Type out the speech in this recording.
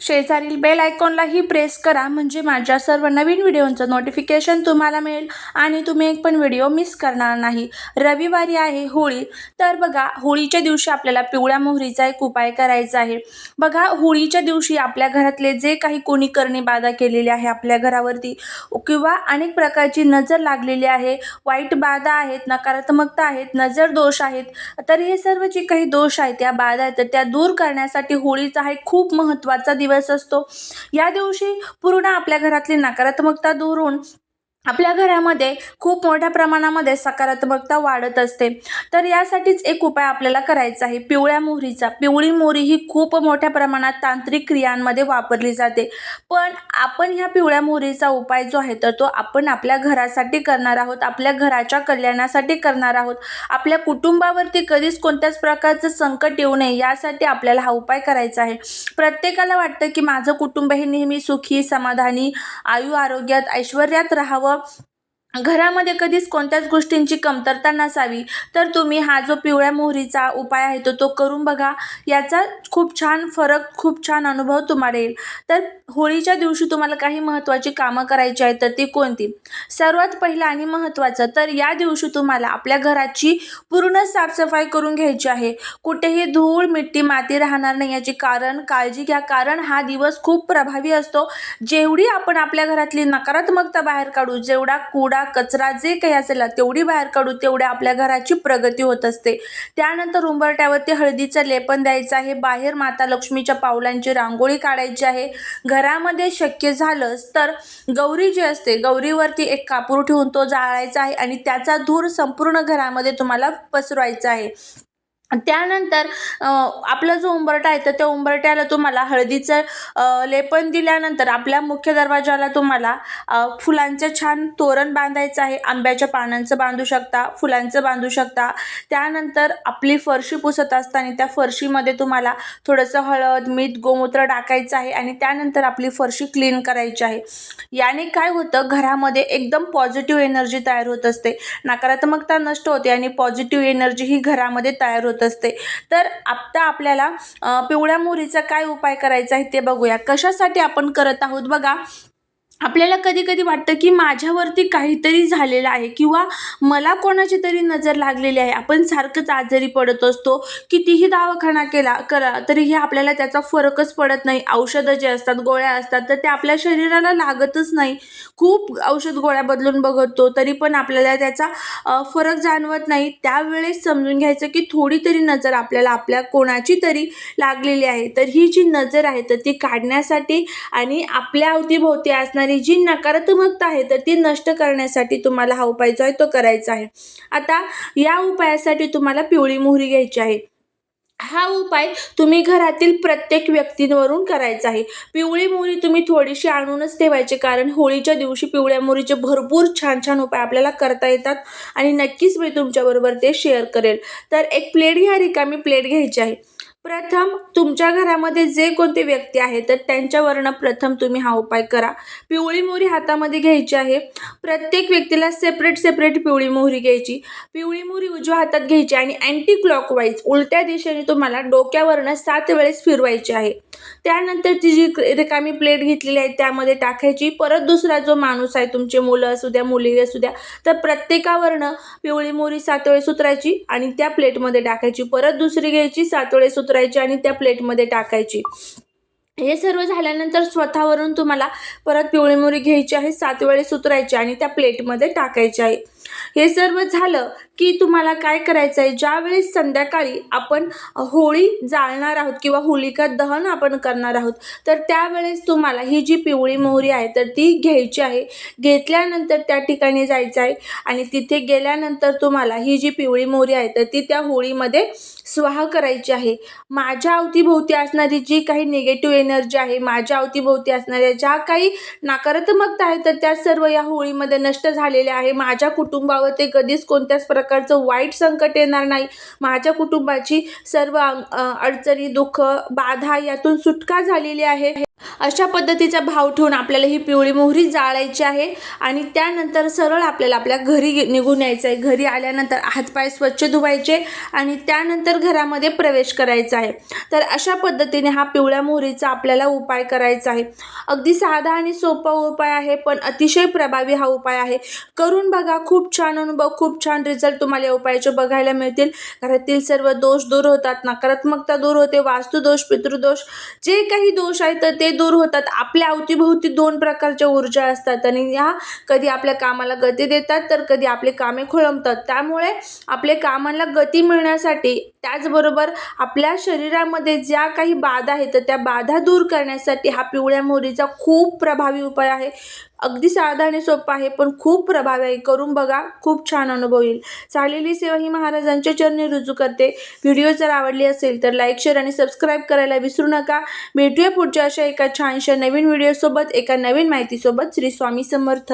शेजारील bell आयकॉनलाही press करा म्हणजे माझ्या सर्व नवीन व्हिडिओंचं नोटिफिकेशन तुम्हाला मिळेल आणि तुम्ही एक पण व्हिडिओ मिस करणार नाही. रविवारी आहे होळी तर बघा होळीच्या दिवशी आपल्याला पिवळ्या मोहरीचा एक उपाय करायचा आहे. बघा होळीच्या दिवशी आपल्या घरातले जे काही कोणी करणी बाधा केलेली आहे आपल्या घरावरती किंवा अनेक प्रकारची नजर लागलेली आहे वाईट बाधा आहेत नकारात्मकता आहेत नजर दोष आहेत तर हे सर्व जे काही दोष आहेत त्या बाधा आहेत तर त्या दूर करण्यासाठी होळीचा हा एक खूप महत्त्वाचा दिवस असतो. या दिवशी पूर्ण आपल्या घरातली नकारात्मकता दूर होऊन आपल्या घरामध्ये खूप मोठ्या प्रमाणामध्ये सकारात्मकता वाढत असते. तर यासाठीच एक उपाय आपल्याला करायचा आहे. पिवळ्या मोहरीचा. पिवळी मोहरी ही खूप मोठ्या प्रमाणात तांत्रिक क्रियांमध्ये वापरली जाते. पण आपण ह्या पिवळ्या मोहरीचा उपाय जो आहे तर तो आपण आपल्या घरासाठी करणार आहोत आपल्या घराच्या कल्याणासाठी करणार आहोत. आपल्या कुटुंबावरती कधीच कोणत्याच प्रकारचं संकट येऊ नये यासाठी आपल्याला हा उपाय करायचा आहे. प्रत्येकाला वाटतं की माझं कुटुंब हे नेहमी सुखी समाधानी आयु आरोग्यात ऐश्वर्यात राहावं. അപ്പോൾ घरामध्ये कधीच कोणत्याच गोष्टींची कमतरता नसावी तर तुम्ही हा जो पिवळ्या मोहरीचा उपाय आहे तो तो करून बघा. याचा खूप छान फरक खूप छान अनुभव तुम्हाला येईल. तर होळीच्या दिवशी तुम्हाला काही महत्त्वाची कामं करायची आहेत तर ती कोणती? सर्वात पहिलं आणि महत्त्वाचं तर या दिवशी तुम्हाला आपल्या घराची पूर्ण साफसफाई करून घ्यायची आहे. कुठेही धूळ मिट्टी माती राहणार नाही याची कारण काळजी घ्या. कारण हा दिवस खूप प्रभावी असतो. जेवढी आपण आपल्या घरातली नकारात्मकता बाहेर काढू जेवढा कुडा कचरा जे काही असेल तेवढी बाहेर काढू तेवढ्या आपल्या घराची प्रगती होत असते. त्यानंतर उंबरट्यावरती हळदीचं लेपन द्यायचं आहे. बाहेर माता लक्ष्मीच्या पावलांची रांगोळी काढायची आहे. घरामध्ये शक्य झालंच तर गौरी जी असते गौरीवरती एक कापूर ठेवून तो जाळायचा आहे आणि त्याचा धूर संपूर्ण घरामध्ये तुम्हाला पसरवायचा आहे. त्यानंतर आपला जो उंबरटा आहे तर त्या उंबरट्याला तुम्हाला हळदीचं लेपन दिल्यानंतर आपल्या मुख्य दरवाजाला तुम्हाला फुलांचं छान तोरण बांधायचं आहे. आंब्याच्या पानांचं बांधू शकता फुलांचं बांधू शकता. त्यानंतर आपली फरशी पुसत असताना त्या फरशीमध्ये तुम्हाला थोडंसं हळद मीठ गोमूत्र टाकायचं आहे आणि त्यानंतर आपली फरशी क्लीन करायची आहे. याने काय होतं घरामध्ये एकदम पॉझिटिव्ह एनर्जी तयार होत असते. नकारात्मकता नष्ट होते आणि पॉझिटिव्ह एनर्जी ही घरामध्ये तयार होते असते. तर आत्ता आपल्याला पिवळ्या मोहरीचा काय उपाय करायचा आहे ते बघूया. कशासाठी आपण करत आहोत? बघा आपल्याला कधी कधी वाटतं की माझ्यावरती काहीतरी झालेलं आहे किंवा मला कोणाची तरी नजर लागलेली आहे. आपण सारखंच आजारी पडत असतो. कितीही दवाखाना केला करा तरीही आपल्याला त्याचा फरकच पडत नाही. औषधं जे असतात गोळ्या असतात तर ते आपल्या शरीराला लागतच नाही. खूप औषध गोळ्या बदलून बघतो तरी पण आपल्याला त्याचा फरक जाणवत नाही. त्यावेळेस समजून घ्यायचं की थोडी तरी नजर आपल्याला आपल्या कोणाची तरी लागलेली आहे. तर ही जी नजर आहे तर ती काढण्यासाठी आणि आपल्या अवतीभोवती असणारी जी नकारात्मकता आहे तर ती नष्ट करण्यासाठी तुम्हाला हा उपाय जो आहे तो करायचा आहे. आता या उपायासाठी तुम्हाला पिवळी मोहरी घ्यायची आहे. हा उपाय तुम्ही घरातील प्रत्येक व्यक्तींवरून करायचा आहे. पिवळी मोहरी तुम्ही थोडीशी आणूनच ठेवायची कारण होळीच्या दिवशी पिवळ्या मोहरीचे भरपूर छान छान उपाय आपल्याला करता येतात आणि नक्कीच मी तुमच्याबरोबर ते शेअर करेल. तर एक प्लेट घ्या रिकामी प्लेट घ्यायची आहे. प्रथम तुमच्या घरामध्ये जे कोणते व्यक्ती आहेत तर त्यांच्यावरनं प्रथम तुम्ही हा उपाय करा. पिवळी मोहरी हातामध्ये घ्यायची आहे. प्रत्येक व्यक्तीला सेपरेट सेपरेट पिवळी मोहरी घ्यायची. पिवळी मोहरी उजव्या हातात घ्यायची आणि अँटी क्लॉकवाईज उलट्या दिशेने तुम्हाला डोक्यावरनं सात वेळेस फिरवायची आहे. त्यानंतर ती जी रिकामी प्लेट घेतलेली आहे त्यामध्ये टाकायची. परत दुसरा जो माणूस आहे तुमचे मुलं असू द्या मुली असू द्या तर प्रत्येकावरनं पिवळी मोरी सातोळे सुतरायची आणि त्या प्लेटमध्ये टाकायची. परत दुसरी घ्यायची सातोळे सुतरायची आणि त्या प्लेटमध्ये टाकायची. हे सर्व झाल्यानंतर स्वतःवरून तुम्हाला परत पिवळी मोरी घ्यायची आहे सात वेळेस उतरायची आणि त्या प्लेटमध्ये टाकायची आहे. हे सर्व झालं की तुम्हाला काय करायचं आहे ज्यावेळेस संध्याकाळी आपण होळी जाळणार आहोत किंवा होलिका दहन आपण करणार आहोत तर त्यावेळेस तुम्हाला ही जी पिवळी मोहरी आहे तर ती घ्यायची आहे. घेतल्यानंतर त्या ठिकाणी जायचं आहे आणि तिथे गेल्यानंतर तुम्हाला ही जी पिवळी मोहरी आहे तर ती त्या होळीमध्ये स्वाहा करायची आहे. माझ्या अवतीभोवती असणारी जी काही निगेटिव्ह एनर्जी आहे माझ्या अवतीभोवती असणाऱ्या ज्या काही नकारात्मकता आहे तर त्या सर्व या होळीमध्ये नष्ट झालेल्या आहे. माझ्या कुटुंबावर ते कधीच कोणत्याच प्रकारचं वाईट संकट येणार नाही. माझ्या कुटुंबाची सर्व अडचणी दुःख बाधा यातून सुटका झालेली आहे. अशा पद्धतीचा भाव ठेवून आपल्याला ही पिवळी मोहरी जाळायची आहे. आणि त्यानंतर सरळ आपल्याला आपल्या घरी निघून यायचं आहे. घरी आल्यानंतर हातपाय स्वच्छ धुवायचे आणि त्यानंतर घरामध्ये प्रवेश करायचा आहे. तर अशा पद्धतीने हा पिवळ्या मोहरीचा आपल्याला उपाय करायचा आहे. अगदी साधा आणि सोपा उपाय आहे पण अतिशय प्रभावी हा उपाय आहे. करून बघा खूप छान अनुभव खूप छान रिझल्ट तुम्हाला या उपायाचे बघायला मिळतील. घरातील सर्व दोष दूर होतात नकारात्मकता दूर होते वास्तुदोष पितृदोष जे काही दोष आहेत तर ते दूर होतात. आपल्या अवतीभोवती दोन प्रकारच्या ऊर्जा असतात आणि ह्या कधी आपल्या कामाला गती देतात तर कधी आपले कामे खोळंबतात. त्यामुळे आपले कामाला गती मिळण्यासाठी त्याचबरोबर आपल्या शरीरामध्ये ज्या काही बाधा आहेत तर त्या बाधा दूर करण्यासाठी हा पिवळ्या मोहरीचा खूप प्रभावी उपाय आहे. अगदी साधा आणि सोपा आहे पण खूप प्रभावी आहे. करून बघा खूप छान अनुभव येईल. चाललेली सेवा ही महाराजांच्या चरणी रुजू करते. व्हिडिओ जर आवडली असेल तर लाईक शेअर आणि सबस्क्राईब करायला विसरू नका. भेटूया पुढच्या अशा एका छानशा नवीन व्हिडिओसोबत एका नवीन माहितीसोबत. श्री स्वामी समर्थ.